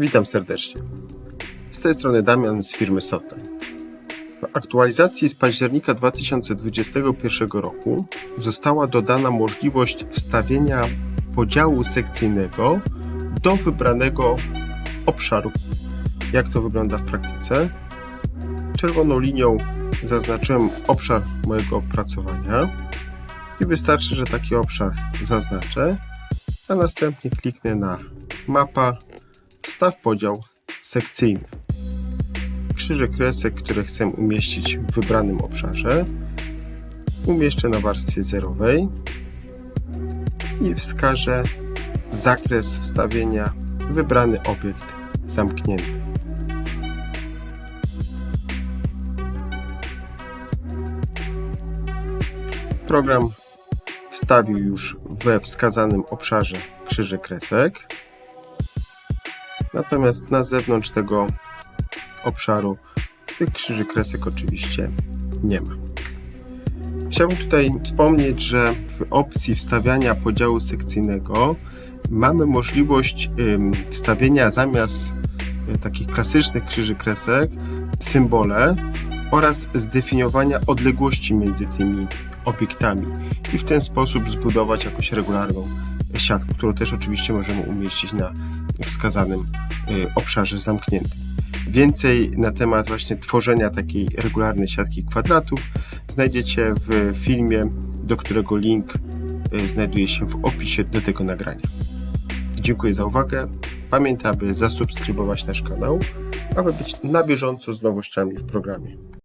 Witam serdecznie. Z tej strony Damian z firmy Softline. W aktualizacji z października 2021 roku została dodana możliwość wstawienia podziału sekcyjnego do wybranego obszaru. Jak to wygląda w praktyce? Czerwoną linią zaznaczyłem obszar mojego opracowania i wystarczy, że taki obszar zaznaczę, a następnie kliknę na mapa, wstaw podział sekcyjny. Krzyże kresek, które chcę umieścić w wybranym obszarze, umieszczę na warstwie zerowej i wskażę zakres wstawienia wybrany obiekt zamknięty. Program wstawił już we wskazanym obszarze krzyże kresek. Natomiast na zewnątrz tego obszaru tych krzyży kresek oczywiście nie ma. Chciałbym tutaj wspomnieć, że w opcji wstawiania podziału sekcyjnego mamy możliwość wstawienia zamiast y, takich klasycznych krzyży kresek symbole oraz zdefiniowania odległości między tymi obiektami i w ten sposób zbudować jakąś regularną siatkę, którą też oczywiście możemy umieścić na wskazanym obszarze zamkniętym. Więcej na temat właśnie tworzenia takiej regularnej siatki kwadratów znajdziecie w filmie, do którego link y, znajduje się w opisie do tego nagrania. Dziękuję za uwagę. Pamiętaj, aby zasubskrybować nasz kanał, aby być na bieżąco z nowościami w programie.